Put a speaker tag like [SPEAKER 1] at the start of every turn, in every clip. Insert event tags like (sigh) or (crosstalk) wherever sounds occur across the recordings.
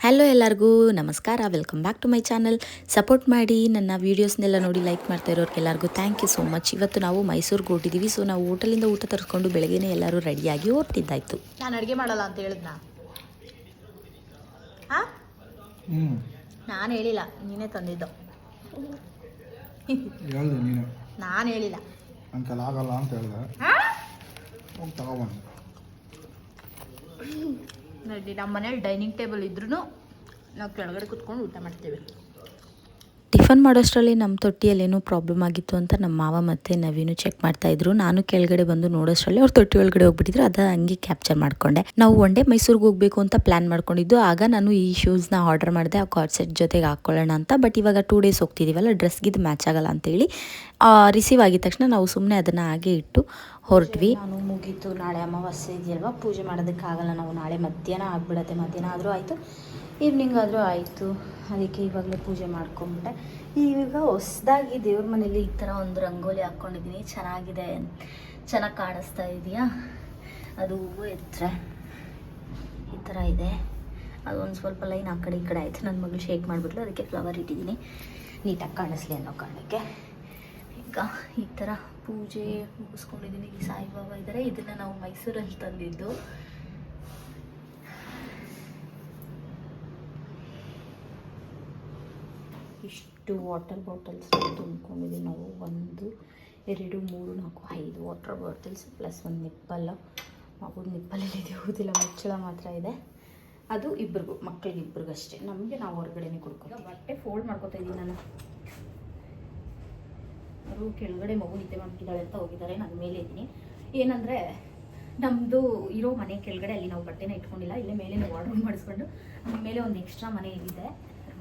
[SPEAKER 1] Hello ಎಲ್ಲರಿಗೂ ನಮಸ್ಕಾರ. Welcome back to my channel support ಮಾಡಿ ನನ್ನ ವೀಡಿಯೋಸ್ನೆಲ್ಲ ನೋಡಿ ಲೈಕ್ ಮಾಡ್ತಾ ಇರೋರ್ಗೆಲ್ಲರಿಗೂ ಥ್ಯಾಂಕ್ ಯು ಸೋ ಮಚ್ ಇವತ್ತು ನಾವು ಮೈಸೂರಿಗೆ ಹೊರಟಿದ್ದೀವಿ ಸೊ ನಾವು ಹೋಟೆಲಿಂದ ಊಟ ತರಿಸ್ಕೊಂಡು ಬೆಳಗ್ಗೆನೇ ಎಲ್ಲರೂ ರೆಡಿಯಾಗಿ ಹೊರಟಿದ್ದಾಯ್ತು.
[SPEAKER 2] ನಾನು ಅಡುಗೆ ಮಾಡಲ್ಲ ಅಂತ ಹೇಳಿದ್ನ? ನಾನು ಹೇಳಿಲ್ಲ. ನೀನೇ ತಂದಿದ್ದು.
[SPEAKER 3] ನಾನು.
[SPEAKER 2] ಹೇಳಿಲ್ಲ.
[SPEAKER 3] ಅಂತಲ್ಲ ಆಗಲ್ಲ ಅಂತ ಹೇಳ್ದೆ.
[SPEAKER 2] ನೋಡಿ ನಮ್ಮ ಮನೇಲಿ ಡೈನಿಂಗ್ ಟೇಬಲ್ ಇದ್ರೂ ನಾವು ಕೆಳಗಡೆ ಕುತ್ಕೊಂಡು ಊಟ ಮಾಡ್ತೀವಿ.
[SPEAKER 1] ಟಿಫನ್ ಮಾಡೋಷ್ಟರಲ್ಲಿ ನಮ್ಮ ತೊಟ್ಟಿಯಲ್ಲಿ ಏನೋ ಪ್ರಾಬ್ಲಮ್ ಆಗಿತ್ತು ಅಂತ ನಮ್ಮ ಮಾವ ಮತ್ತು ನವೀನು ಚೆಕ್ ಮಾಡ್ತಾ ಇದ್ರು. ನಾನು ಕೆಳಗಡೆ ಬಂದು ನೋಡೋಷ್ಟರಲ್ಲಿ ಅವ್ರು ತೊಟ್ಟಿ ಒಳಗಡೆ ಹೋಗ್ಬಿಟ್ಟಿದ್ರು. ಅದ ಹಂಗೆ ಕ್ಯಾಪ್ಚರ್ ಮಾಡ್ಕೊಂಡೆ. ನಾವು ಒನ್ ಡೇ ಮೈಸೂರಿಗೆ ಹೋಗಬೇಕು ಅಂತ ಪ್ಲಾನ್ ಮಾಡ್ಕೊಂಡಿದ್ದು. ಆಗ ನಾನು ಈ ಶೂಸ್ನ ಆರ್ಡರ್ ಮಾಡಿದೆ, ಆ ಕಾರ್ಡ್ ಸೆಟ್ ಜೊತೆಗೆ ಹಾಕ್ಕೊಳ್ಳೋಣ ಅಂತ. ಬಟ್ ಇವಾಗ ಟೂ ಡೇಸ್ ಹೋಗ್ತಿದ್ದೀವಲ್ಲ ಡ್ರೆಸ್ಗಿದು ಮ್ಯಾಚ್ ಆಗಲ್ಲ ಅಂತೇಳಿ ರಿಸೀವ್ ಆಗಿದ ತಕ್ಷಣ ನಾವು ಸುಮ್ಮನೆ ಅದನ್ನು ಹಾಗೆ ಇಟ್ಟು ಹೊರಟ್ವಿ. ಮುಗೀತು. ನಾಳೆ ಅಮಾವಾಸ್ಯೆ ಇದೆಯಲ್ವಾ? ಪೂಜೆ ಮಾಡೋದಕ್ಕಾಗಲ್ಲ ನಾವು. ನಾಳೆ ಮಧ್ಯಾಹ್ನ ಆಗ್ಬಿಡತ್ತೆ. ಮಧ್ಯಾಹ್ನ ಆದರೂ ಆಯಿತು. ಈವ್ನಿಂಗ್ ಆದರೂ ಆಯಿತು. ಅದಕ್ಕೆ ಇವಾಗಲೇ ಪೂಜೆ ಮಾಡ್ಕೊಂಬಿಟ್ಟೆ. ಈಗ ಹೊಸದಾಗಿ ದೇವ್ರ ಮನೇಲಿ ಈ ಥರ ಒಂದು ರಂಗೋಲಿ ಹಾಕ್ಕೊಂಡಿದ್ದೀನಿ. ಚೆನ್ನಾಗಿದೆ. ಚೆನ್ನಾಗಿ ಕಾಣಿಸ್ತಾ ಇದೆಯಾ? ಅದು ಹೂವು ಎತ್ತರೆ. ಈ ಥರ ಇದೆ. ಅದು ಒಂದು ಸ್ವಲ್ಪ ಲೈನ್ ಆ ಕಡೆ ಈ ಕಡೆ ಆಯಿತು. ನನ್ನ ಮಗಳು ಶೇಕ್ ಮಾಡಿಬಿಟ್ಲು. ಅದಕ್ಕೆ ಫ್ಲವರ್ ಇಟ್ಟಿದ್ದೀನಿ. ನೀಟಾಗಿ ಕಾಣಿಸ್ಲಿ ಅನ್ನೋ ಕಾರಣಕ್ಕೆ. ಈಗ ಈ ಥರ ಪೂಜೆ ಮುಗಿಸ್ಕೊಂಡಿದ್ದೀನಿ ಇಲ್ಲಿ ಸಾಯಿಬಾಬಾ ಇದ್ದಾರೆ ಇದನ್ನು ನಾವು ಮೈಸೂರಲ್ಲಿ ತಂದಿದ್ದು. ಇಷ್ಟು ವಾಟರ್ ಬಾಟಲ್ಸ್ ತುಂಬ್ಕೊಂಡಿದ್ದೀವಿ ನಾವು. ಒಂದು, ಎರಡು, ಮೂರು, ನಾಲ್ಕು, ಐದು ವಾಟರ್ ಬಾಟಲ್ಸ್ ಪ್ಲಸ್ ಒಂದು ನಿಪ್ಪಲ್ಲ. ಮಗು ನಿಪ್ಪಲಲ್ಲಿ ಇದೆಯೋದಿಲ್ಲ ಮುಚ್ಚಳ ಮಾತ್ರ ಇದೆ. ಅದು ಇಬ್ಬರಿಗೂ ಮಕ್ಕಳಿಗೆ ಇಬ್ಬರಿಗಷ್ಟೇ ನಮಗೆ ನಾವು ಹೊರಗಡೆನೇ ಕೊಡ್ಕೊಂಡು ಬಟ್ಟೆ ಫೋಲ್ಡ್ ಮಾಡ್ಕೋತಾ ಇದ್ದೀನಿ ನಾನು. ಅವರು ಕೆಳಗಡೆ ಮಗು ನಿದ್ದೆ ಮಾಡ್ತಿದ್ದಾಳೆ ಅಂತ ಹೋಗಿದ್ದಾರೆ, ನಾನು ಮೇಲೆ ಇದ್ದೀನಿ. ಏನಂದರೆ ನಮ್ಮದು ಇರೋ ಮನೆ ಕೆಳಗಡೆ ಅಲ್ಲಿ ನಾವು ಬಟ್ಟೆನ ಇಟ್ಕೊಂಡಿಲ್ಲ, ಇಲ್ಲೇ ಮೇಲೆ ವಾರ್ಡ್ರೂಮ್ ಮಾಡಿಸ್ಕೊಂಡು ಮೇಲೆ ಒಂದು ಎಕ್ಸ್ಟ್ರಾ ಮನೆ ಇದೆ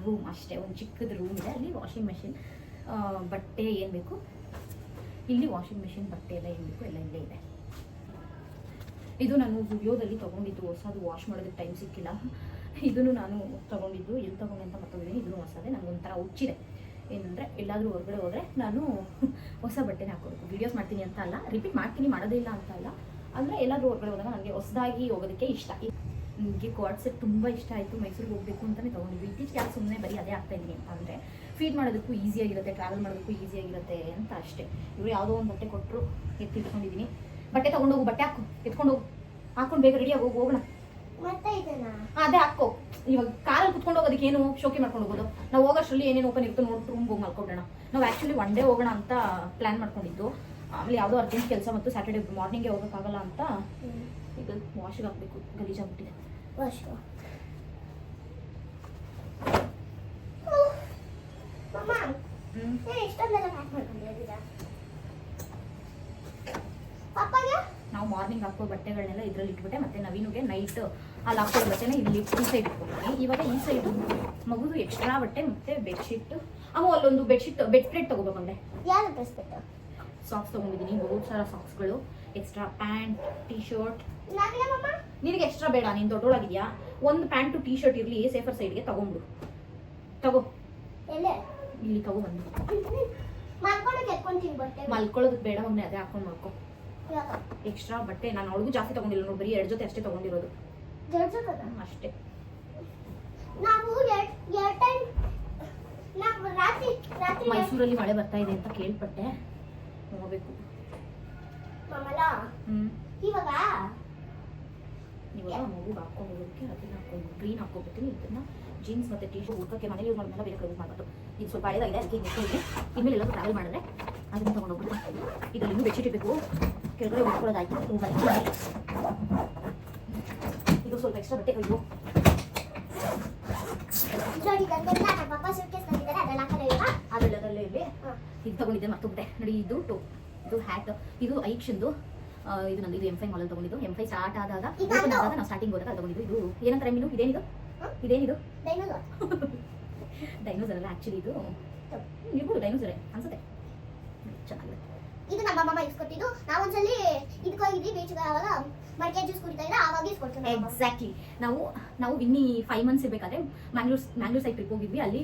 [SPEAKER 1] ರೂಮ್ ಅಷ್ಟೇ, ಒಂದು ಚಿಕ್ಕದ ರೂಮ್ ಇದೆ, ಅಲ್ಲಿ ವಾಷಿಂಗ್ ಮೆಷಿನ್ ಬಟ್ಟೆ ಏನು ಬೇಕು? ಇಲ್ಲಿ ವಾಷಿಂಗ್ ಮೆಷಿನ್ ಬಟ್ಟೆ ಎಲ್ಲ ಏನು ಬೇಕು, ಎಲ್ಲ ಇಲ್ಲೇ ಇದೆ. ಇದು ನಾನು ವಿಡಿಯೋದಲ್ಲಿ ತೊಗೊಂಡಿದ್ದು, ಹೊಸದು ವಾಶ್ ಮಾಡೋದಕ್ಕೆ ಟೈಮ್ ಸಿಕ್ಕಿಲ್ಲ. ಇದನ್ನು ನಾನು ತೊಗೊಂಡಿದ್ದು, ಎಲ್ಲಿ ತೊಗೊಂಡೆ ಅಂತ ಮತ್ತೊಂದಿದ್ದೀನಿ ಇದನ್ನು ಹೊಸದೇ ನನಗೊಂಥರ ಹುಚ್ಚಿದೆ. ಏನಂದರೆ ಎಲ್ಲಾದರೂ ಹೊರಗಡೆ ಹೋದರೆ ನಾನು ಹೊಸ ಬಟ್ಟೆನೇ ಹಾಕೋಬೇಕು. ವೀಡಿಯೋಸ್ ಮಾಡ್ತೀನಿ ಅಂತ ಅಲ್ಲ ರಿಪೀಟ್ ಮಾಡ್ತೀನಿ ಮಾಡೋದೇ ಇಲ್ಲ ಅಂತ ಅಲ್ಲ. ಅಂದರೆ ಎಲ್ಲಾದರೂ ಹೊರಗಡೆ ಹೋದಾಗ ನನಗೆ ಹೊಸದಾಗಿ ಹೋಗೋದಕ್ಕೆ ಇಷ್ಟ. ನನಗೆ ಕ್ವಾಡ್ ಸೆಟ್ ತುಂಬ ಇಷ್ಟ ಆಯಿತು ಮೈಸೂರಿಗೆ ಹೋಗಬೇಕು ಅಂತಲೇ ತೊಗೊಂಡಿದ್ವಿ. ಇತ್ತೀಚೆಗೆ ಯಾಕೆ ಸುಮ್ಮನೆ ಬರೀ ಅದೇ ಆಗ್ತಾ ಇದ್ದೀನಿ ಅಂತ ಅಂದರೆ ಫೀಡ್ ಮಾಡೋದಕ್ಕೂ ಈಸಿಯಾಗಿರುತ್ತೆ ಟ್ರಾವೆಲ್ ಮಾಡೋದಕ್ಕೂ ಈಸಿಯಾಗಿರುತ್ತೆ ಅಂತ ಅಷ್ಟೇ. ಇವರು ಯಾವುದೋ ಒಂದು ಬಟ್ಟೆ ಕೊಟ್ಟರು ಎತ್ತಿಟ್ಕೊಂಡಿದ್ದೀನಿ ಬಟ್ಟೆ ತೊಗೊಂಡೋಗು ಬಟ್ಟೆ ಹಾಕು ಎತ್ಕೊಂಡು ಹೋಗು ಹಾಕೊಂಡು ಬೇಗ ರೆಡಿಯಾಗಿ ಹೋಗಿ ಹೋಗೋಣ.
[SPEAKER 2] ಅದೇ ಹಾಕೋ ಇವಾಗ ಕಾರಲ್ಲಿ ಕುತ್ಕೊಂಡು ಹೋಗೋದಕ್ಕೆ ಏನು ಶೋಕಿ ಮಾಡ್ಕೊಂಡು ಹೋಗೋದು? ನಾವು ಹೋಗೋಷ್ಟರಲ್ಲಿ ಏನೇನು ಓಪನ್ ಇರ್ತದೆ ನೋಡಿ ರೂಮ್ ಹೋಗಿ ಮಲ್ಕೊಡೋಣ ನಾವು ಆ್ಯಕ್ಚುಲಿ ಒನ್ ಡೇ ಹೋಗೋಣ ಅಂತ ಪ್ಲ್ಯಾನ್ ಮಾಡ್ಕೊಂಡಿದ್ದು. ಆಮೇಲೆ ಯಾವುದೋ ಅರ್ಜೆಂಟ್ ಕೆಲಸ ಮತ್ತು ಸ್ಯಾಟರ್ಡೆ ಮಾರ್ನಿಂಗೇ ಹೋಗೋಕ್ಕಾಗಲ್ಲ ಅಂತ ಈಗ ವಾಶಿಗೆ ಹಾಕಬೇಕು. ಗಲೀಜಾಗ್ಬಿಟ್ಟಿದೆ
[SPEAKER 4] ವಾಶ್
[SPEAKER 2] ನಾವು ಮಾರ್ನಿಂಗ್ ಹಾಕೋ ಬಟ್ಟೆಗಳನ್ನೆಲ್ಲ ಇದ್ರಲ್ಲಿ ಇಟ್ಬಿಟ್ಟೆ ಮತ್ತೆ ನವೀನಿಗೆ ನೈಟ್ ಅಲ್ಲಿ ಹಾಕೊಳ್ಳೋ ಬಟ್ಟೆನ ಇಲ್ಲಿ ಈ ಸೈಡ್ ಇಟ್ಕೊಳ್ತೀನಿ ಇವಾಗ ಈ ಸೈಡ್ ಮಗುದು ಎಕ್ಸ್ಟ್ರಾ ಬಟ್ಟೆ ಮತ್ತೆ ಬೆಡ್ಶೀಟ್ ಅವು ಅಲ್ಲೊಂದು ಬೆಡ್ಶೀಟ್ ಬೆಡ್ ಪ್ಲೇಟ್ ತಗೋಬೇಕಂಡೆ
[SPEAKER 4] ಯಾರು
[SPEAKER 2] ಸಾಕ್ಸ್ ತೊಗೊಂಡಿದ್ದೀನಿ ಬಹುತ್ ಸಾರ ಸಾಕ್ಸ್ಗಳು ಎಕ್ಸ್ಟ್ರಾ ಪ್ಯಾಂಟ್ ಟೀ ಶರ್ಟ್
[SPEAKER 4] ನನಗೆ
[SPEAKER 2] ಎಕ್ಸ್ಟ್ರಾ ಬೇಡ. ನೀನು ದೊಡ್ಡೋಳಾಗಿದ್ಯಾ? ಒಂದು ಪ್ಯಾಂಟು ಟೀ ಶರ್ಟ್ ಇರಲಿ ಸೇಫರ್ ಸೈಡ್ಗೆ ತಗೊಂಡು. ತಗೋ. ಇಲ್ಲಿ ತಗೋ ಬಂದು. ಮಲ್ಕೊಳ್ಳೋದಕ್ಕೆ ಬೇಡ ಒಮ್ಮೆ ಅದೇ ಹಾಕೊಂಡು ಮಾಡ್ಕೊ ಎಕ್ಸ್ಟ್ರಾ ಬಟ್ಟೆ. ನಾನು ಅವಳಿಗೂ ಜಾಸ್ತಿ ತಗೊಂಡಿಲ್ಲ. ನೋಡಿ ಬರೀ ಎರಡು ಜೊತೆ ಅಷ್ಟೇ ತಗೊಂಡಿರೋದು. ಅಷ್ಟೇ
[SPEAKER 4] ನಾವು
[SPEAKER 2] ಮೈಸೂರಲ್ಲಿ ಮಳೆ ಬರ್ತಾ ಇದೆ ಅಂತ ಕೇಳ್ಪಟ್ಟೆ. ಹ್ಮ್.
[SPEAKER 4] ಇವಾಗ
[SPEAKER 2] ಇವಾಗ ಮಗು ಹಾಕೊಂಡು ಹೋಗೋದಕ್ಕೆ ಅದನ್ನ ಹಾಕೊಂಡು ಗ್ರೀನ್ ಹಾಕೋಬಿಡ್ತೀನಿ ಇದನ್ನ ಜೀನ್ಸ್ ಮತ್ತೆ ಟೀ ಶರ್ಟ್ ಹುಡ್ಕಕ್ಕೆ ಮನೇಲಿ ಯೂಸ್ ಮಾಡೋದನ್ನ ಬೇರೆ ಯೂಸ್ ಮಾಡಬಾರ್ದು ಇದು ಸ್ವಲ್ಪ ಹಳೇದಾಗಿದೆ ಅದಕ್ಕೆ ಇಟ್ಕೊಂಡಿದ್ದೆ ಇನ್ಮೇಲೆ ಎಲ್ಲರೂ ಟ್ರಾವೆಲ್ ಮಾಡಿದ್ರೆ ಅದನ್ನ ತಗೊಂಡು ಹೋಗ್ಬಿಡ್ತೀನಿ ಇದರಲ್ಲಿ ಬೆಡ್ಶೀಟ್ ಇರಬೇಕು ಕೆಳಗಡೆ ಉಟ್ಕೊಳ್ಳೋದಾಯ್ತು. ಇದು ಸ್ವಲ್ಪ ಎಕ್ಸ್ಟ್ರಾ ಬಟ್ಟೆ ಅಯ್ಯೋ
[SPEAKER 4] ನೋಡಿ ಇದನ್ನೆಲ್ಲ ನಮ್ಮ ಪಪ್ಪ ಸುಟ್ಕೇಸ್ ತಂದಿದ್ದಾರೆ ಅದೆಲ್ಲ ಹಾಕಲ್ಲ ಇಲ್ವಾ?
[SPEAKER 2] ಅದೆಲ್ಲದಲ್ಲೇ ಇರಲಿ.
[SPEAKER 4] ಹಾ.
[SPEAKER 2] ಇದು ತಗೊಂಡಿದ್ದೆ ಮತ್ತೊಬ್ಬೆ ನೋಡಿ ಇದು ಟೋ. ಇದು ಹ್ಯಾಟ್ ಇದು ಐಕ್ಷನ್ದು ಆ, ಇದು ನಂದು ಇದು ಎಂ ಫೈ ಮಾಲಲ್ಲಿ ತಗೊಂಡಿದ್ದು. ಎಂ ಫೈ ಸ್ಟಾರ್ಟ್ ಆದಾಗ ಓಪನ್ ಆದಾಗ ನಾವು ಸ್ಟಾರ್ಟಿಂಗ್ ಹೋದಾಗ ತಗೊಂಡಿದ್ದು. ಇದು ಏನಂತಾರೆ ಮೀನು ಇದೇನಿದು? ಇದೇನಿದು?
[SPEAKER 4] ಡೈನೋಸರ್
[SPEAKER 2] ಅಲ್ಲ ಆಕ್ಚುಲಿ ಇದು. ಇರ್ಬೋದು ಡೈನೋಸರೇ ಅನ್ಸುತ್ತೆ. ಚೆನ್ನಾಗಿದೆ.
[SPEAKER 4] ಇದು ನಮ್ಮ ಅಮ್ಮಮ್ಮ ಇಸ್ಕೊಟ್ಟಿದ್ದು ನಾವೊಂದ್ಸಲಿ ಇದಕ್ಕೆ ಹೋಗಿದ್ವಿ ಬೀಚ್ಗೆ ಆವಾಗ. ಜ್ಯೂಸ್
[SPEAKER 2] ಎಕ್ಸಾಕ್ಟ್ಲಿ ನಾವು ನಾವು ಇನ್ನಿ ಫೈವ್ ಮಂತ್ಸ್ ಇರಬೇಕಾದ್ರೆ ಮ್ಯಾಂಗ್ಳೂರ್ ಮ್ಯಾಂಗ್ಳೂರ್ ಸೈಡ್ ಟ್ರಿಪ್ ಹೋಗಿದ್ವಿ. ಅಲ್ಲಿ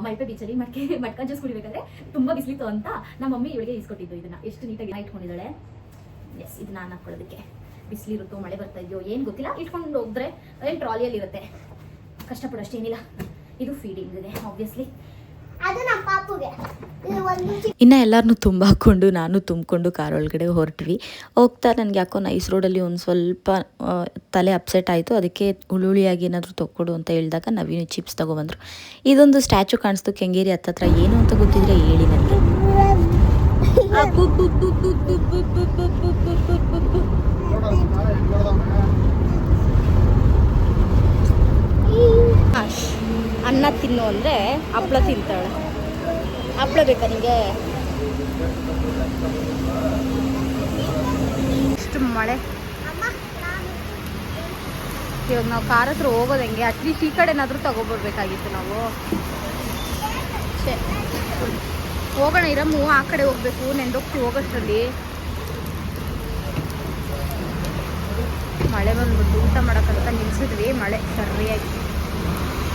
[SPEAKER 2] ಮಲ್ಪೆ ಬೀಚಲ್ಲಿ ಮಡಿಕೆ ಮಡ್ಕ ಜ್ಯೂಸ್ ಕುಡಿಬೇಕಾದ್ರೆ ತುಂಬಾ ಬಿಸಿಲಿತ್ತು ಅಂತ ನಮ್ಮ ಮಮ್ಮಿ ಇವಳಿಗೆ ಇಸ್ಕೊಟ್ಟಿದ್ದು ಇದನ್ನ. ಎಷ್ಟು ನೀಟಾಗಿ ಇಟ್ಕೊಂಡಿದ್ದಾಳೆ. ಎಸ್ ಇದು ನಾನು ಹಾಕೊಳ್ಳೋದಕ್ಕೆ. ಬಿಸಿಲಿರುತ್ತೋ, ಮಳೆ ಬರ್ತಾ ಇದೆಯೋ, ಏನು ಗೊತ್ತಿಲ್ಲ. ಇಟ್ಕೊಂಡು ಹೋದ್ರೆ, ಏನು ಟ್ರಾಲಿಯಲ್ಲಿ ಇರುತ್ತೆ.
[SPEAKER 5] ಕಷ್ಟಪಡೋಷ್ಟೇನಿಲ್ಲ ಇದು
[SPEAKER 4] ಫೀಡಿಂಗ್ ಇದೆ ಆಬ್ವಿಯಸ್ಲಿ
[SPEAKER 1] ಇನ್ನು ಎಲ್ಲರನ್ನೂ ತುಂಬಾಕೊಂಡು ನಾನು ತುಂಬಿಕೊಂಡು ಕಾರ್ ಒಳಗಡೆ ಹೊರಟ್ವಿ ಹೋಗ್ತಾ ನನಗೆ ಯಾಕೋ ನೈಸ್ ರೋಡಲ್ಲಿ ಒಂದು ಸ್ವಲ್ಪ ತಲೆ ಅಪ್ಸೆಟ್ ಆಯಿತು ಅದಕ್ಕೆ ಹುಳುಳಿಯಾಗಿ ಏನಾದರೂ ತೊಗೊಡು ಅಂತ ಹೇಳಿದಾಗ ನವೀನು ಚಿಪ್ಸ್ ತೊಗೊಬಂದರು ಇದೊಂದು ಸ್ಟ್ಯಾಚು ಕಾಣಿಸ್ತು ಕೆಂಗೇರಿ ಹತ್ತತ್ರ ಏನು ಅಂತ ಗೊತ್ತಿದ್ರೆ ಹೇಳಿ ನನಗೆ
[SPEAKER 5] ಅನ್ನ ತಿನ್ನು ಅಂದರೆ ಹಪ್ಳ ತಿಂತಾಳೆ. ಹಪ್ಳ ಬೇಕಾ ನಿಮಗೆ ಇಷ್ಟು ಮಳೆ. ಇವಾಗ ನಾವು ಕಾರ್ ಹತ್ರ ಹೋಗೋದು ಹೆಂಗೆ? ಅಟ್ಲೀಸ್ಟ್ ಈ ಏನಾದರೂ ತಗೊಬರ್ಬೇಕಾಗಿತ್ತು ನಾವು. ಹೋಗೋಣ, ಇರಮ್ಮು, ಆ ಕಡೆ ಹೋಗ್ಬೇಕು. ನೆಂದೋಗ್ತೀವಿ ಹೋಗೋಷ್ಟರಲ್ಲಿ. ಮಳೆ ಬಂದ್ಬಿಟ್ಟು ಊಟ ಮಾಡೋಕ್ಕಂತ ನಿಲ್ಸಿದ್ವಿ. ಮಳೆ ಸರಿಯಾಗಿ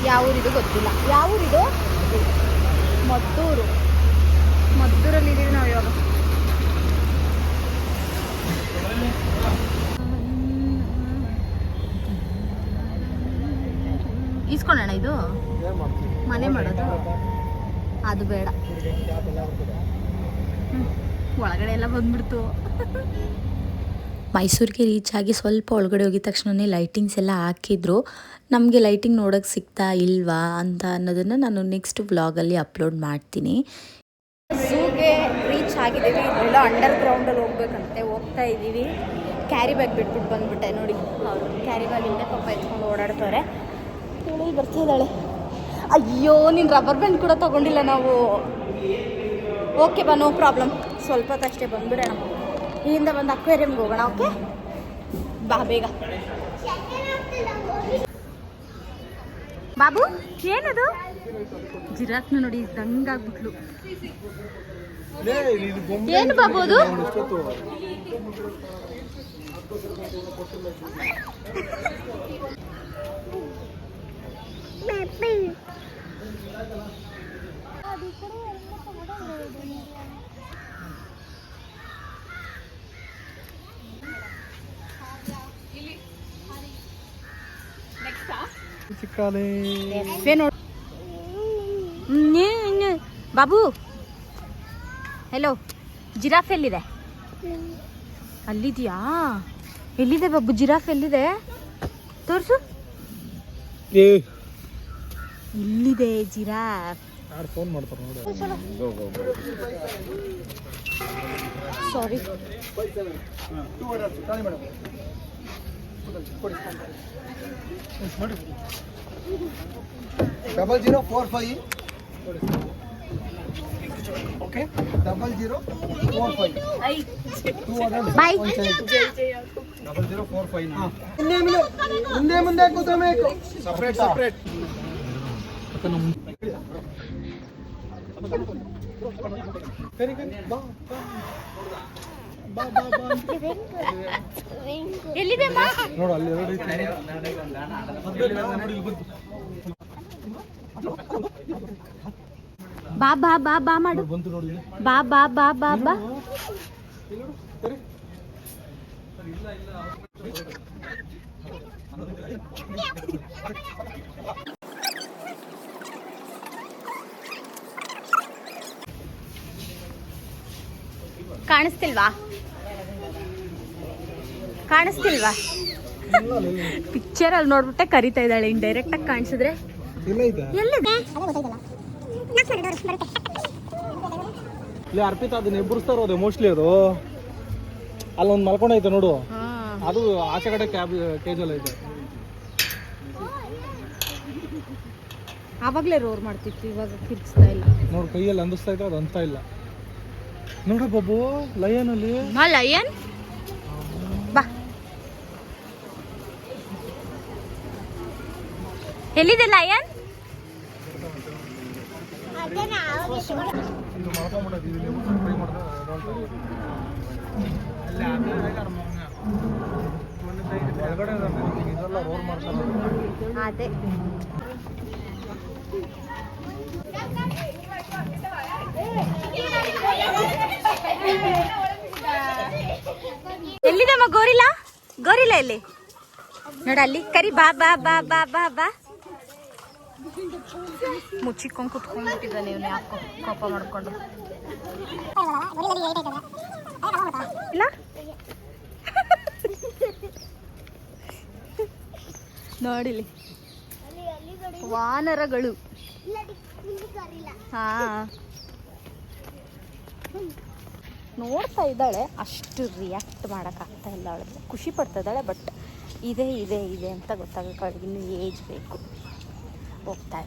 [SPEAKER 5] ಯಾವ ಊರಿದು ಗೊತ್ತಿಲ್ಲ. ಯಾವ ಊರಿದು ಮದ್ದೂರು. ಮದ್ದೂರಲ್ಲಿ ಇದೀವಿ ನಾವು ಇವಾಗ. ಇಸ್ಕೊಳ್ಳೋಣ ಇದು? ಮನೆ ಮಾಡೋದು? ಅದು ಬೇಡ. ಒಳಗಡೆ ಎಲ್ಲ ಬಂದ್ಬಿಡ್ತು.
[SPEAKER 1] ಮೈಸೂರಿಗೆ ರೀಚ್ ಆಗಿ ಸ್ವಲ್ಪ ಒಳಗಡೆ ಹೋಗಿದ ತಕ್ಷಣವೇ ಲೈಟಿಂಗ್ಸ್ ಎಲ್ಲ ಹಾಕಿದ್ರು. ನಮಗೆ ಲೈಟಿಂಗ್ ನೋಡೋಕ್ಕೆ ಸಿಗ್ತಾ ಇಲ್ವಾ ಅಂತ ಅನ್ನೋದನ್ನು ನಾನು ನೆಕ್ಸ್ಟ್ ವ್ಲಾಗಲ್ಲಿ ಅಪ್ಲೋಡ್ ಮಾಡ್ತೀನಿ.
[SPEAKER 5] ಝೂಗೆ ರೀಚ್ ಆಗಿದ್ದೀವಿ ಎಲ್ಲ ಅಂಡರ್ ಗ್ರೌಂಡಲ್ಲಿ ಹೋಗ್ಬೇಕಂತೆ. ಹೋಗ್ತಾ ಇದ್ದೀವಿ. ಕ್ಯಾರಿ ಬ್ಯಾಗ್ ಬಿಟ್ಬಿಟ್ಟು ಬಂದ್ಬಿಟ್ಟೆ ನೋಡಿ. ಅವರು ಕ್ಯಾರಿ ಬ್ಯಾಗ್ ಹಿಂದೆ ಪಾಪ ಎತ್ಕೊಂಡು ಓಡಾಡ್ತಾರೆ ಹೇಳಿ ಬರ್ತಿದ್ದಾಳೆ. ಅಯ್ಯೋ ನೀನು ರಬ್ಬರ್ ಬ್ಯಾಂಡ್ ಕೂಡ ತಗೊಂಡಿಲ್ಲ ನಾವು. ಓಕೆ ಬಾ ನೋ ಪ್ರಾಬ್ಲಮ್ ಸ್ವಲ್ಪ ಹೊತ್ತಷ್ಟೇ ಬಂದ್ಬಿಡೋಣ. ಇಲ್ಲಿಂದ ಬಂದ ಅಕ್ವೇರಿಯಮ್ಗೆ ಹೋಗೋಣ ಓಕೆ ಬಾ ಬೇಗ. ಬಾಬು ಏನದು? ಜಿರಾಕ್ನ ನೋಡಿ ದಂಗಾಗ್ಬಿಟ್ಲು ಏನು ಬಾಬು ಅದು?
[SPEAKER 3] ಚಿಕ್ಕಾಲೆ
[SPEAKER 5] ಬಾಬು. ಹೆಲೋ ಜಿರಾಫ್ ಎಲ್ಲಿದೆ? ಅಲ್ಲಿದ್ಯಾ? ಎಲ್ಲಿದೆ ಬಾಬು? ಜಿರಾಫ್ ಎಲ್ಲಿದೆ? ತೋರಿಸು.
[SPEAKER 3] ಏ.
[SPEAKER 5] ಇಲ್ಲಿದೆ ಜಿರಾಫ್.
[SPEAKER 3] ಯಾರು ಫೋನ್ ಮಾಡ್ತಾರೆ ನೋಡಿ.
[SPEAKER 5] Sorry
[SPEAKER 6] double zero four five okay double zero four five two
[SPEAKER 5] bye
[SPEAKER 6] double zero four five ಮುಂದೆ ಮುಂದೆ ಮುಂದೆ ಮುಂದೆ ಕೂತ್ಕೋಬೇಕು ಸಪ್ರೇಟ್ ಸಪ್ರೇಟ್ ಕರಿ ಕರಿ ಬಾ ಬಾ ಬಾ ಬಾ
[SPEAKER 5] ಎಲ್ಲಿದೆ
[SPEAKER 3] ನೋಡು ಅಲ್ಲಿ ಎರಡು ಬಂತು
[SPEAKER 5] ಬಾ ಬಾ ಬಾ ಬಾ ಮಾಡು. ಬಾ ಬಾ ಬಾ ಬಾ ಬಾ. ಕಾಣಿಸ್ತಿಲ್ವಾ? ಕಾಣಿಸ್ತಿಲ್ವಾ? ಪಿಕ್ಚರ್ ಅಲ್ಲಿ ನೋಡ್ಬಿಟ್ಟೆ ಕರಿತಾ ಇದ್ದಾಳೆ ಇನ್ ಡೈರೆಕ್ಟ್ ಆಗಿ ಕಾಣಿಸಿದ್ರೆ? ಎಲ್ಲಿದೆ
[SPEAKER 3] ಇಲ್ಲಿ ಅರ್ಪಿತ ಅದನ್ನ ಎಬ್ಬರಿಸ್ತಾ ಇರೋದು ಮೋಸ್ಟ್ಲಿ ಅದು. ಅಲ್ಲೊಂದು ಮಲ್ಕೊಂಡೈತೆ ನೋಡು. ಅದು ಆಚೆ ಕಡೆ ಕ್ಯಾಬ್ ಕೇಜಲ್ಲಿ ಐತೆ
[SPEAKER 5] ಆವಾಗಲೇ ರೋರ್ ಮಾಡ್ತಿತ್ತು ಇವಾಗ ಕಿರ್ಚ್ತಾ ಇಲ್ಲ.
[SPEAKER 3] ನೋಡು ಕೈಯಲ್ಲಿ ಅಂದಿಸ್ತಾ ಇತ್ತು ಅದು ಅಂತ ಇಲ್ಲ. ನೋಡ ಬಾಬು ಲಯನಲ್ಲಿ.
[SPEAKER 5] ಲಯನ್ ಬಾ ಎಲ್ಲಿದೆ ಲಯನ್
[SPEAKER 3] ಇದು ಮಲ್ಕೊಂಡ್ಬಿಟ್ಟೈತೆ ಇಲ್ಲಿ ಟ್ರೈ ಮಾಡಿದ್ರೆ ನೋಡ್ತಾ ಒಳಗಡೆ ಇದಾನೆ. ಇದೆಲ್ಲ ರೋಲ್ ಮಾಡ್ತಾರೆ
[SPEAKER 5] ಅದೇ. ಎಲ್ಲಿದಮ್ಮ ಗೋರಿಲ್ಲ ಗೋರಿಲ್ಲ ಎಲ್ಲಿ? ನೋಡ ಅಲ್ಲಿ. ಕರಿ ಬಾ ಬಾ ಬಾ ಬಾ ಬಾ ಬಾ. ಮುಚ್ಚಿಕೊಂಡು ಕುತ್ಕೊಂಡ್ಬಿಟ್ಟಿದ್ದಾನೆ ಇವನು ಯಾಕೋ ಕೋಪ ಮಾಡ್ಕೊಂಡು? ನೋಡಿಲಿ. ವಾನರಗಳು. ಹಾ. ನೋಡ್ತಾ ಇದ್ದಾಳೆ, ಅಷ್ಟು ರಿಯಾಕ್ಟ್ ಮಾಡೋಕ್ಕಾಗ್ತಾ ಇಲ್ಲ ಅವಳಿಗೆ. ಖುಷಿ ಪಡ್ತಾ ಇದ್ದಾಳೆ ಬಟ್ ಇದೆ ಇದೆ ಇದೆ ಅಂತ ಗೊತ್ತಾಗಕ್ಕೆ ಅವಳಿಗೆ ಇನ್ನೂ ಏಜ್ ಬೇಕು. ಹೋಗ್ತಾ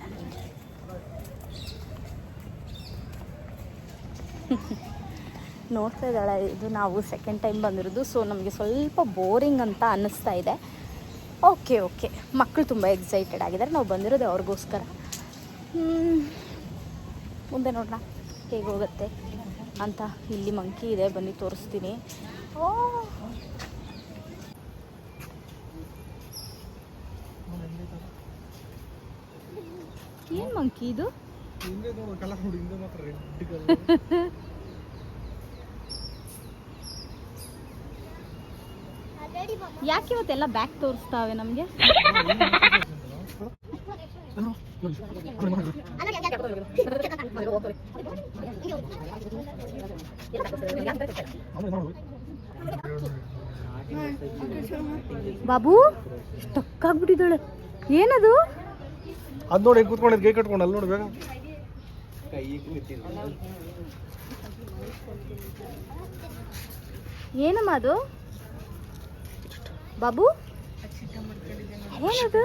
[SPEAKER 5] (laughs) ನೋಡ್ತಾ ಇದ್ದಾಳೆ, ಇದು ನಾವು ಸೆಕೆಂಡ್ ಟೈಮ್ ಬಂದಿರೋದು ಸೊ ನಮಗೆ ಸ್ವಲ್ಪ ಬೋರಿಂಗ್ ಅಂತ ಅನ್ನಿಸ್ತಾ ಇದೆ. ಓಕೆ ಓಕೆ ಮಕ್ಕಳು ತುಂಬ ಎಕ್ಸೈಟೆಡ್ ಆಗಿದ್ದಾರೆ. ನಾವು ಬಂದಿರೋದು ಅವ್ರಿಗೋಸ್ಕರ. ಮುಂದೆ ನೋಡೋಣ, ಹೇಗೆ ಹೋಗುತ್ತೆ ಅಂತ. ಇಲ್ಲಿ ಮಂಕಿ ಇದೆ, ಬನ್ನಿ ತೋರಿಸ್ತೀನಿ. ಓ ಏನು ಮಂಕಿ ಇದು? ಯಾಕೆ ಇವತ್ತೆಲ್ಲ ಬ್ಯಾಕ್ ತೋರಿಸ್ತಾವೆ ನಮಗೆ? ಬಾಬು ಸ್ಟಕ್ ಆಗ್ಬಿಟ್ಟಿದ್ದಾಳೆ ಏನದು?
[SPEAKER 3] ಅದು ನೋಡಿ ಹೆಂಗ್ ಕೂತ್ಕೊಂಡಿದ್ದು ಕೈ ಕಟ್ಕೊಂಡು ಅಲ್ಲಿ ನೋಡಿ ಬೇಗ.
[SPEAKER 5] ಏನಮ್ಮ ಅದು? ಬಾಬು? ಏನದು?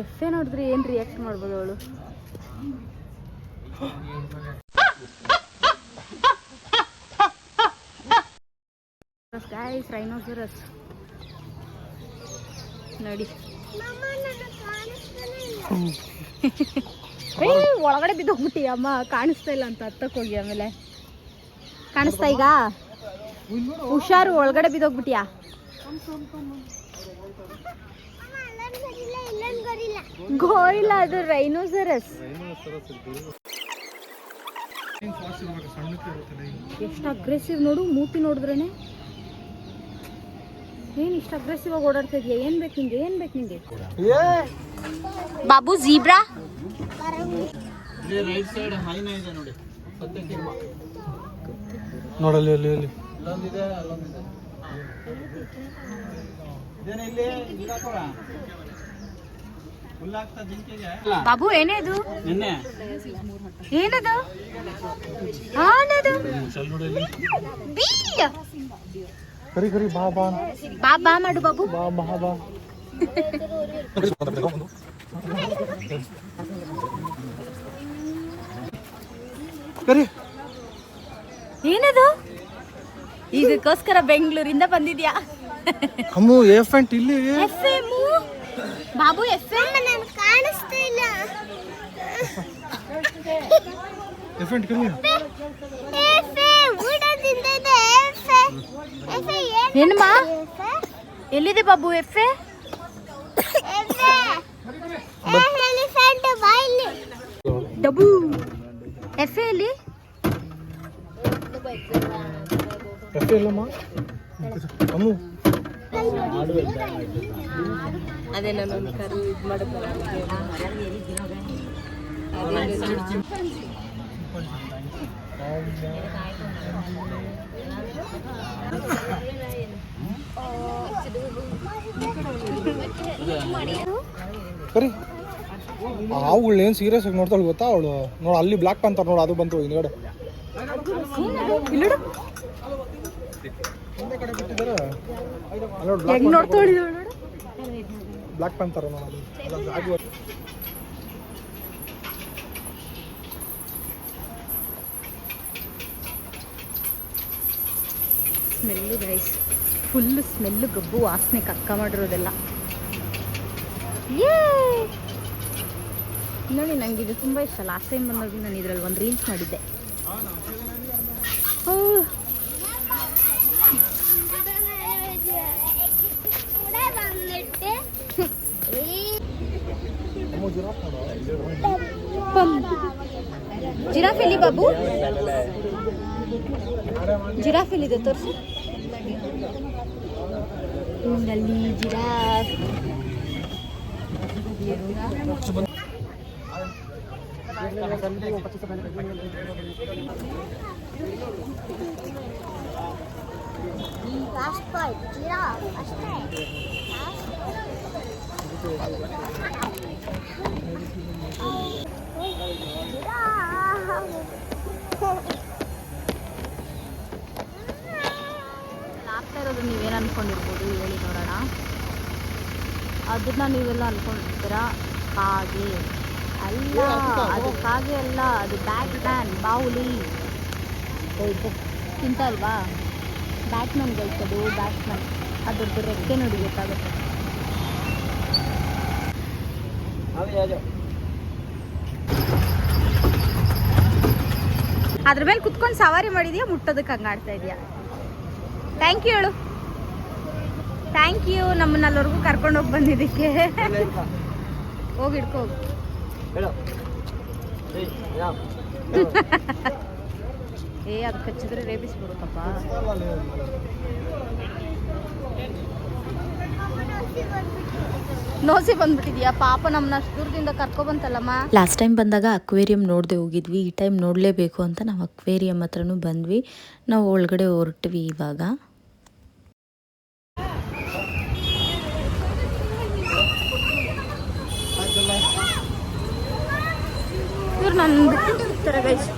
[SPEAKER 5] ಎಫೆ ನೋಡಿದ್ರೆ ಏನು ರಿಯಾಕ್ಟ್ ಮಾಡ್ಬೋದು ಅವಳು? ರೈನೋಸರಸ್ ನೋಡಿ. ಒಳಗಡೆ ಬಿದ್ದೋಗ್ಬಿಟ್ಟಿ ಅಮ್ಮ ಕಾಣಿಸ್ತಾ ಇಲ್ಲ ಅಂತ ಹತ್ತಕ್ಕೆ ಹೋಗಿ ಆಮೇಲೆ. ಕಾಣಿಸ್ತಾ ಈಗ? ಹುಷಾರು ಒಳಗಡೆ ಬಿದ್ದೋಗ್ಬಿಟ್ಟಿಯಾ ಗೋರಿಲ್ಲ. ಅದು ರೈನೋಸರಸ್ ಎಷ್ಟು ಅಗ್ರೆಸಿವ್ ನೋಡು ಮೂತಿ ನೋಡಿದ್ರೇನೆ. ಏನ್ ಇಷ್ಟ ಅಗ್ರೆಸಿವ್ ಆಗಿ ಓಡಾಡ್ತಾ ಇದೆಯಾ? ಏನ್ ಬೇಕು ನಿಂಗೆ? ಏನ್ ಬೇಕು ನಿಂಗೆ? ಬಾಬು ಜೀಬ್ರಾ
[SPEAKER 6] ರೈಟ್ ಸೈಡ್ ಹೈನ ಇದೆ ನೋಡಿ.
[SPEAKER 3] ನೋಡಲ್ಲಿ ಅಲ್ಲಿ ಅಲ್ಲಿ.
[SPEAKER 6] ಅಲ್ಲೊಂದಿದೆ ಅಲ್ಲೊಂದಿದೆ. ಇದೇನ ಇಲ್ಲಿ? ಹುಲ್ಲಾಗ್ತಾ ಜಿಂಕೆಗೆ?
[SPEAKER 5] ಬಾಬು ಏನೇ ಇದು
[SPEAKER 6] ನಿನ್ನೆ.
[SPEAKER 5] ಏನದು? ಆನದು? ಬೀ!
[SPEAKER 3] ಕರಿ ಕರಿ ಬಾ ಬಾ
[SPEAKER 5] ಬಾ ಬಾ ಮಾಡು ಬಾಬು.
[SPEAKER 3] ಬಾ ಬಾ ಬಾ. ಕರಿ.
[SPEAKER 5] ಏನದು? ಇದಕ್ಕೋಸ್ಕರ ಬೆಂಗಳೂರಿಂದ ಬಂದಿದ್ಯಾ?
[SPEAKER 3] ಅಮ್ಮು ಎಫ್ ಇಲ್ಲಿ.
[SPEAKER 5] ಎಫ್ ಬಾಬು ಎಫ್
[SPEAKER 4] ಎಂ ಇಲ್ಲ.
[SPEAKER 3] ಎಫೆಂಟ್ ಕರಿ.
[SPEAKER 4] ಎಫೆ ಊಟ ತಿಂತಿದೆ ಎಫೆ ಎಫೆ ಏನು
[SPEAKER 5] ಏನಮ್ಮ ಎಲ್ಲಿದೆ ಬಾಬು ಎಫ್
[SPEAKER 4] ಎಫೆ ಎಲಿಫೆಂಟ್ ಬಾಯಿಲಿ
[SPEAKER 5] ಡಬು ಎಫ್ ಎಲ್ಲಿ
[SPEAKER 3] ಎಫೆ ಇಲ್ಲಮ್ಮ ಅಮ್ಮು
[SPEAKER 5] ಅದೇ ನಾನು ಕರು ಇದು
[SPEAKER 3] ಕರಿ ಅವುಗಳು ಏನು ಸೀರಿಯಸ್ ಆಗಿ ನೋಡ್ತಾಳೆ ಗೊತ್ತಾ ಅವಳು? ನೋಡು ಅಲ್ಲಿ ಬ್ಲಾಕ್ ಪ್ಯಾಂತರ್ ನೋಡು ಅದು ಬಂತು ಹಿಂದ್ಗಡೆ. ಬ್ಲ್ಯಾಕ್ ಕಡೆ ಬಿಟ್ಟಿದ್ದಾರೆ ಅಲ್ಲಿ ನೋಡು
[SPEAKER 5] ಹೆಂಗ್ ನೋಡ್ತೋಳಿ ನೋಡು
[SPEAKER 3] ಬ್ಲಾಕ್ ಪ್ಯಾಂತರ್ ನೋಡು ಅಲ್ಲಿ ಅಲ್ಲೊಂದು ಆಗಿ
[SPEAKER 5] ಸ್ಮೆಲ್ಲು ಗೈಸ್ ಫುಲ್ ಸ್ಮೆಲ್ಲು ಗಬ್ಬು ವಾಸನೆ ಕಕ್ಕ ಮಾಡಿರೋದೆಲ್ಲ. ನೋಡಿ ನಂಗೆ ಇದು ತುಂಬ ಇಷ್ಟ. ಲಾಸ್ಟ್ ಟೈಮ್ ಬಂದಾಗ ನಾನು ಇದರಲ್ಲಿ ಒಂದು ರೀಲ್ಸ್ ಮಾಡಿದ್ದೆ.
[SPEAKER 3] ಜಿರಾಫ್
[SPEAKER 5] ಎಲ್ಲಿ ಬಾಬು? ಜಿರಾಫ್ ಎಲ್ಲಿದೆ ತೋರಿಸು. ಅಲ್ಲಿ ಜಿರಾಫ್.
[SPEAKER 4] Last point giraffe.
[SPEAKER 5] ಇರೋದು ನೀವೇನು ಅಂದ್ಕೊಂಡಿರ್ಬೋದು ಹೇಳಿ ನೋಡೋಣ. ಅದನ್ನ ನೀವೆಲ್ಲ ಅನ್ಕೊಂಡಿರ್ತೀರ? ಕಾಗೆ. ಅಲ್ಲ ಅದು ಕಾಗೆ ಅಲ್ಲ ಅದು ಬ್ಯಾಟ್ ಮ್ಯಾನ್ ಬಾವುಲಿ ತಿಂತ ಅಲ್ವಾ ಬ್ಯಾಟ್ಮನ್ ಗಳಿಸೋದು ಮ್ಯಾನ್ ಅದ್ರದ್ದು ರೆಕ್ಕೆ ನೋಡಿ ಗೊತ್ತಾಗುತ್ತೆ. ಅದ್ರ ಮೇಲೆ ಕುತ್ಕೊಂಡು ಸವಾರಿ ಮಾಡಿದ್ಯಾ? ಮುಟ್ಟೋದಕ್ಕೆ ಹಂಗಾಡ್ತಾ ಇದೆಯಾ? ಥ್ಯಾಂಕ್ ಯು ಹೇಳು. ಥ್ಯಾಂಕ್ ಯು ನಮ್ಮನ್ನ ಅಲ್ಲಿವರೆಗೂ ಕರ್ಕೊಂಡು ಹೋಗಿ ಬಂದಿದ್ದಕ್ಕೆ. ಹೋಗಿ ಇಡ್ಕೋ. ಏ ಅದು ಕಚ್ಚಿದ್ರೆ ರೇಬಿಸ್ ಬರುತ್ತಪ್ಪ ನೋಸಿ ಬಂದ್ಬಿಟ್ಟಿದ್ಯಾ? ಪಾಪ ನಮ್ಮನ್ನ ಅಷ್ಟು ದೂರದಿಂದ ಕರ್ಕೊಬಂತಲ್ಲಮ್ಮ
[SPEAKER 1] ಲಾಸ್ಟ್ ಟೈಮ್ ಬಂದಾಗ ಅಕ್ವೇರಿಯಂ ನೋಡದೆ ಹೋಗಿದ್ವಿ. ಈ ಟೈಮ್ ನೋಡಲೇಬೇಕು ಅಂತ ನಾವು ಅಕ್ವೇರಿಯಂ ಹತ್ರನೂ ಬಂದ್ವಿ. ನಾವು ಒಳಗಡೆ ಹೊರಟ್ವಿ ಇವಾಗ.
[SPEAKER 5] ಇವ್ರು ನನ್ನ ಬಿಟ್ಟು ಹೋಗ್ತಾರೆ ಗೈಸ್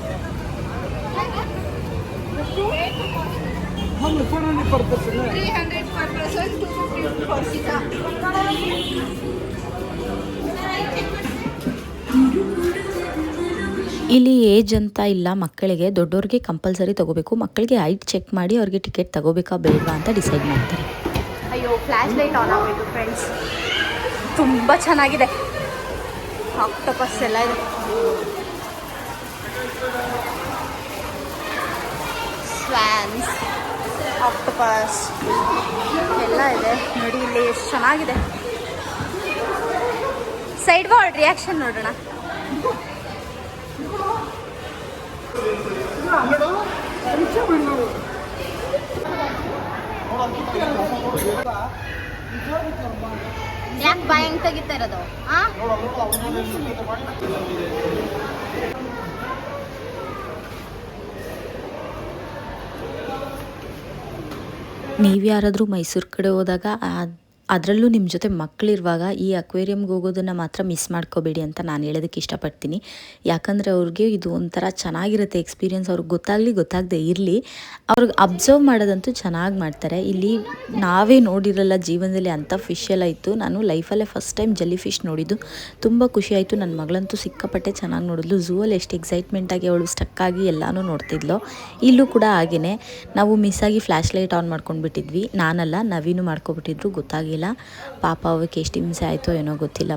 [SPEAKER 1] ಇಲ್ಲಿ ಏಜ್ ಅಂತ ಇಲ್ಲ ಮಕ್ಕಳಿಗೆ ದೊಡ್ಡವ್ರಿಗೆ ಕಂಪಲ್ಸರಿ ತಗೋಬೇಕು. ಮಕ್ಕಳಿಗೆ ಹೈಟ್ ಚೆಕ್ ಮಾಡಿ ಅವ್ರಿಗೆ ಟಿಕೆಟ್ ತಗೋಬೇಕಾ ಬೇಡವಾ ಅಂತ ಡಿಸೈಡ್ ಮಾಡ್ತಾರೆ.
[SPEAKER 5] ಅಯ್ಯೋ ಫ್ಲ್ಯಾಶ್ ಲೈಟ್ ಆನ್ ಆಗಬೇಕು ಫ್ರೆಂಡ್ಸ್ ತುಂಬ ಚೆನ್ನಾಗಿದೆ. ಆಕ್ಟೋಪಸ್ ಎಲ್ಲ ಇದೆ. ಸ್ವ್ಯಾನ್ಸ್ ಆಕ್ಟೋಪಸ್ ಎಲ್ಲ ಇದೆ. ನೋಡಿ, ಇಲ್ಲಿ ಎಷ್ಟು ಚೆನ್ನಾಗಿದೆ. ಸೈಡ್ ಬಾರ್ಡ್ ರಿಯಾಕ್ಷನ್ ನೋಡೋಣ. ಯಾಕೆ ಬಾಯಂಗ್ ತೆಗಿತಾ ಇರೋದು
[SPEAKER 1] ನೀವು ಯಾರಾದರೂ ಮೈಸೂರು ಕಡೆ ಹೋದಾಗ ಅದರಲ್ಲೂ ನಿಮ್ಮ ಜೊತೆ ಮಕ್ಕಳಿರುವಾಗ ಈ ಅಕ್ವೇರಿಯಮ್ಗೆ ಹೋಗೋದನ್ನು ಮಾತ್ರ ಮಿಸ್ ಮಾಡ್ಕೋಬೇಡಿ ಅಂತ ನಾನು ಹೇಳೋದಕ್ಕೆ ಇಷ್ಟಪಡ್ತೀನಿ. ಯಾಕಂದರೆ ಅವ್ರಿಗೆ ಇದು ಒಂಥರ ಚೆನ್ನಾಗಿರುತ್ತೆ ಎಕ್ಸ್ಪೀರಿಯನ್ಸ್. ಅವ್ರಿಗೆ ಗೊತ್ತಾಗಲಿ ಗೊತ್ತಾಗದೆ ಇರಲಿ. ಅವ್ರಿಗೆ ಅಬ್ಸರ್ವ್ ಮಾಡೋದಂತೂ ಚೆನ್ನಾಗಿ ಮಾಡ್ತಾರೆ. ಇಲ್ಲಿ ನಾವೇ ನೋಡಿರಲ್ಲ ಜೀವನದಲ್ಲಿ ಅಂಥ ಫಿಶ್ ಎಲ್ಲ ಇತ್ತು. ನಾನು ಲೈಫಲ್ಲೇ ಫಸ್ಟ್ ಟೈಮ್ ಜಲ್ಲಿ ಫಿಶ್ ನೋಡಿದ್ದು. ತುಂಬ ಖುಷಿ ಆಯಿತು. ನನ್ನ ಮಗಳಂತೂ ಸಿಕ್ಕಾಪಟ್ಟೆ ಚೆನ್ನಾಗಿ ನೋಡಿದ್ಲು. ಝೂವಲ್ಲಿ ಎಷ್ಟು ಎಕ್ಸೈಟ್ಮೆಂಟಾಗಿ ಅವಳು ಸ್ಟಕ್ಕಾಗಿ ಎಲ್ಲನೂ ನೋಡ್ತಿದ್ಲು. ಇಲ್ಲೂ ಕೂಡ ಹಾಗೆಯೇ ನಾವು ಮಿಸ್ ಆಗಿ ಫ್ಲ್ಯಾಶ್ ಲೈಟ್ ಆನ್ ಮಾಡ್ಕೊಂಡ್ಬಿಟ್ಟಿದ್ವಿ. ನಾನಲ್ಲ, ನವೀನು ಮಾಡ್ಕೊಬಿಟ್ಟಿದ್ರು. ಗೊತ್ತಾಗಿಲ್ಲ ಪಾಪ ಅವಕ್ಕೆ ಎಷ್ಟು ಹಿಂಸೆ ಆಯಿತೋ ಏನೋ ಗೊತ್ತಿಲ್ಲ.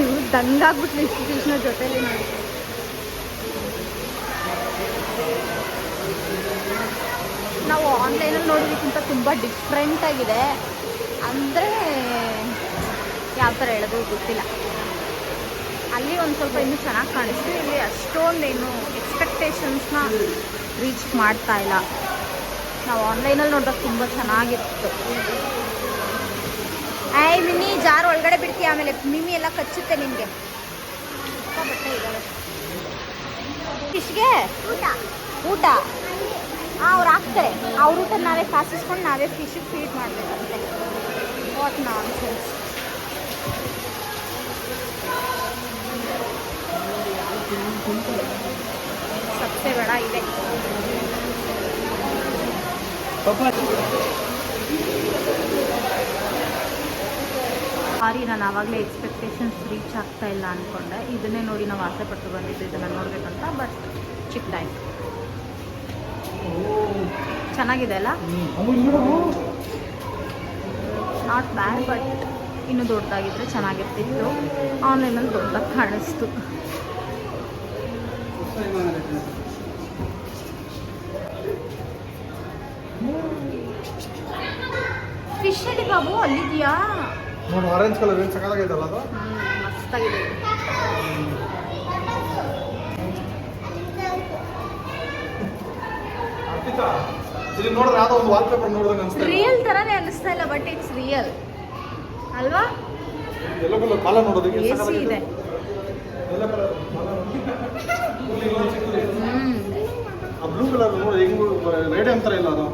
[SPEAKER 5] ಇವ್ರು ದಂಗಾಗ್ಬಿಟ್ಲು ಇನ್ಸ್ಟಿಟ್ಯೂಷನ್ ಜೊತೆಲಿ ನೋಡಿ ನಾವು ಆನ್ಲೈನಲ್ಲಿ ನೋಡೋದಕ್ಕಿಂತ ತುಂಬ ಡಿಫ್ರೆಂಟ್ ಆಗಿದೆ. ಅಂದರೆ ಯಾವ ಥರ ಹೇಳೋದು ಗೊತ್ತಿಲ್ಲ. ಅಲ್ಲಿ ಒಂದು ಸ್ವಲ್ಪ ಇನ್ನೂ ಚೆನ್ನಾಗಿ ಕಾಣಿಸ್ತು. ಇಲ್ಲಿ ಅಷ್ಟೊಂದೇನು ಎಕ್ಸ್ಪೆಕ್ಟೇಷನ್ಸ್ನ ರೀಚ್ ಮಾಡ್ತಾ ಇಲ್ಲ. ನಾವು ಆನ್ಲೈನಲ್ಲಿ ನೋಡಿದಾಗ ತುಂಬ ಚೆನ್ನಾಗಿತ್ತು. ಐ ಮಿನಿ ಜಾರ್ ಒಳಗಡೆ ಬಿಡ್ತೀಯ ಆಮೇಲೆ ಮಿಮಿ ಎಲ್ಲ ಕಚ್ಚುತ್ತೆ ನಿಮಗೆ. ಫಿಶ್ಗೆ
[SPEAKER 4] ಊಟ.
[SPEAKER 5] ಊಟ? ಹಾಂ ಅವ್ರು ಹಾಕ್ತಾರೆ. ಅವ್ರ ಊಟ ನಾವೇ ಕಾಸಿಸ್ಕೊಂಡು ನಾವೇ ಫಿಶಿಗೆ ಫೀಡ್ ಮಾಡಬೇಕಂತೆ ವಾಟ್ ನಾನ್ ಸೆನ್ಸ್ ಸಬ್ಸೆ ಬೇಡ ಇದೆ. ಸಾರಿ ನಾನು ಆವಾಗಲೇ ಎಕ್ಸ್ಪೆಕ್ಟೇಷನ್ಸ್ ರೀಚ್ ಆಗ್ತಾ ಇಲ್ಲ ಅಂದ್ಕೊಂಡೆ ಇದನ್ನೇ ನೋಡಿ ನಾವು ಆಸೆ ಪಟ್ಟು ಬಂದಿದ್ದು ಇದನ್ನು ನೋಡಬೇಕಂತ ಬಟ್ ಚಿಕ್ಕದಾಯ್ತು ಚೆನ್ನಾಗಿದೆ ಅಲ್ಲ? ನಾಟ್ ಬ್ಯಾಡ್ ಬಟ್ ಇನ್ನೂ ದೊಡ್ಡದಾಗಿದ್ದರೆ ಚೆನ್ನಾಗಿರ್ತಿತ್ತು. ಆನ್ಲೈನಲ್ಲಿ ದೊಡ್ಡದಾಗಿ ಕಾಣಿಸ್ತು. ಫಿಶ್ ಹೇಳಿ ಬಾಬು, ಅಲ್ಲಿದೆಯಾ?
[SPEAKER 3] ನೋಡಿ ಆರೆಂಜ್ ಕಲರ್ ಏನು ಸಕಾಲಾಗೈತಲ್ಲ ಅದು?
[SPEAKER 5] ಮಸ್ತಾಗಿದೆ.
[SPEAKER 3] ಅರ್ಪಿತಾ ಇಲ್ಲಿ ನೋಡಿದ್ರೆ ಯಾವುದೋ ಒಂದು ಅನಿಸ್ತಾ
[SPEAKER 5] ರಿಯಲ್ ಅನಿಸ್ತಾ ಇಲ್ಲ ಬಟ್ ಇಟ್ಸ್ ರಿಯಲ್ ಅಲ್ವಾ?
[SPEAKER 3] ಎಲ್ಲೋ ಕಲರ್ ಕಾಲ ನೋಡೋದಕ್ಕೆ
[SPEAKER 5] ಎ ಸಿ ಇದೆ.
[SPEAKER 3] ಎಲ್ಲೋ ಕಲರ್ ಆ ಬ್ಲೂ ಕಲರ್ ನೋಡಿ ಹೆಂಗ್ ರೇಡಿಯಂ ತರ ಇಲ್ಲ ಅದು.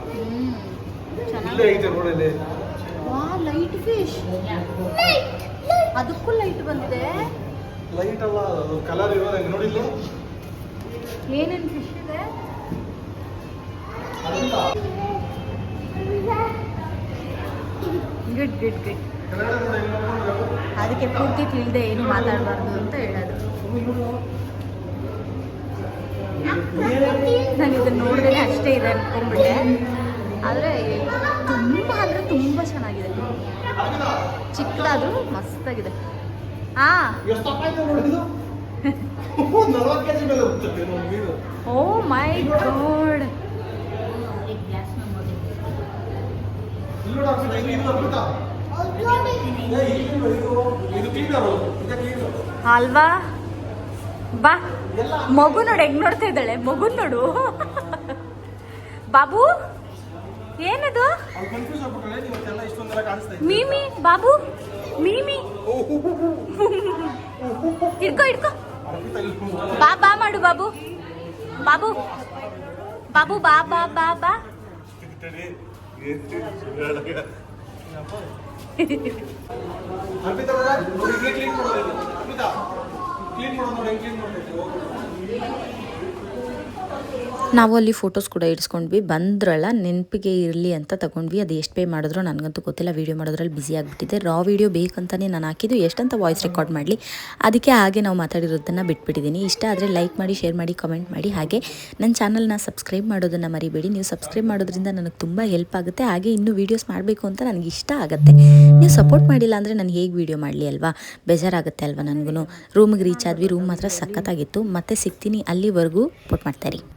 [SPEAKER 3] ಇಲ್ಲೇ ಐತೆ ನೋಡಿ ಇಲ್ಲಿ.
[SPEAKER 5] ಲೈಟ್ ಫಿಶ್ ಅದಕ್ಕೂ ಲೈಟ್ ಬಂದಿದೆ.
[SPEAKER 3] ಲೈಟ್ ಅಲ್ಲ ಅದು ಕಲರ್ ಇರೋದು ಹೆಂಗೆ ನೋಡಿ ಇಲ್ಲಿ.
[SPEAKER 5] ಏನೇನು ಫಿಶ್ ಇದೆ? ಗುಡ್ ಗುಡ್ ಗುಡ್ ಅದಕ್ಕೆ ಪೂರ್ತಿ ತಿಳಿದೆ ಏನು ಮಾತಾಡಬಾರ್ದು ಅಂತ ಹೇಳೋದು. ನಾನು ಇದನ್ನ ನೋಡಿದ್ರೆ ಅಷ್ಟೇ ಇದೆ ಅನ್ಕೊಂಡ್ಬಿಟ್ಟೆ. ಆದರೆ ತುಂಬ ಅಂದರೆ ತುಂಬ ಚೆನ್ನಾಗಿದೆ. ಚಿಕ್ಕದಾದ್ರೂ ಮಸ್ತಾಗಿದೆ. Oh my god. ಅಲ್ವಾ? ಬಾ. ಮಗು ನೋಡು ಹೆಂಗ್ ನೋಡ್ತಾ ಇದ್ದಾಳೆ? ಮಗು ನೋಡು. ಬಾಬು? ಏನದು? ಮೀಮಿ ಬಾಬು ಮೀಮಿ. ಇಡ್ಕೋ ಇಡ್ಕೋ ಬಾ ಬಾ ಮಾಡು ಬಾಬು. ಬಾಬು. ಬಾಬು ಬಾ ಬಾ ಬಾ ಬಾ.
[SPEAKER 3] ಅರ್ಪಿತಾ ಕ್ಲೀನ್ ಕ್ಲೀನ್ ಮಾಡೋದು ನೋಡಿ ಹೆಂಗೆ ಕ್ಲೀನ್ ಮಾಡ್ಬೇಕು
[SPEAKER 1] ನಾವು ಅಲ್ಲಿ ಫೋಟೋಸ್ ಕೂಡ ಇಡ್ಸ್ಕೊಂಡ್ವಿ. ಬಂದ್ರಲ್ಲ, ನೆನಪಿಗೆ ಇರಲಿ ಅಂತ ತಗೊಂಡ್ವಿ. ಅದು ಎಷ್ಟು ಪೇ ಮಾಡಿದ್ರು ನನಗಂತೂ ಗೊತ್ತಿಲ್ಲ. ವೀಡಿಯೋ ಮಾಡೋದ್ರಲ್ಲಿ ಬ್ಯುಸಿ ಆಗಿಬಿಟ್ಟಿದೆ. ರಾ ವೀಡಿಯೋ ಬೇಕಂತಲೇ ನಾನು ಹಾಕಿದ್ದು. ಎಷ್ಟಂತ ವಾಯ್ಸ್ ರೆಕಾರ್ಡ್ ಮಾಡಲಿ. ಅದಕ್ಕೆ ಹಾಗೆ ನಾವು ಮಾತಾಡಿರೋದನ್ನು ಬಿಟ್ಬಿಟ್ಟಿದ್ದೀನಿ. ಇಷ್ಟ ಆದರೆ ಲೈಕ್ ಮಾಡಿ ಶೇರ್ ಮಾಡಿ ಕಮೆಂಟ್ ಮಾಡಿ. ಹಾಗೆ ನನ್ನ ಚಾನಲ್ನ ಸಬ್ಸ್ಕ್ರೈಬ್ ಮಾಡೋದನ್ನು ಮರಿಬೇಡಿ. ನೀವು ಸಬ್ಸ್ಕ್ರೈಬ್ ಮಾಡೋದ್ರಿಂದ ನನಗೆ ತುಂಬ ಹೆಲ್ಪ್ ಆಗುತ್ತೆ. ಹಾಗೆ ಇನ್ನೂ ವೀಡಿಯೋಸ್ ಮಾಡಬೇಕು ಅಂತ ನನಗೆ ಇಷ್ಟ ಆಗುತ್ತೆ. ನೀವು ಸಪೋರ್ಟ್ ಮಾಡಿಲ್ಲ ಅಂದರೆ ನಾನು ಹೇಗೆ ವೀಡಿಯೋ ಮಾಡಲಿ ಅಲ್ವಾ? ಬೇಜಾರಾಗುತ್ತೆ ಅಲ್ವಾ ನನಗೂ ರೂಮಿಗೆ ರೀಚ್ ಆದ್ವಿ. ರೂಮ್ ಮಾತ್ರ ಸಖತ್ತಾಗಿತ್ತು. ಮತ್ತೆ ಸಿಗ್ತೀನಿ ಅಲ್ಲಿವರೆಗೂ. ಸಪೋರ್ಟ್ ಮಾಡ್ತಾಯಿರಿ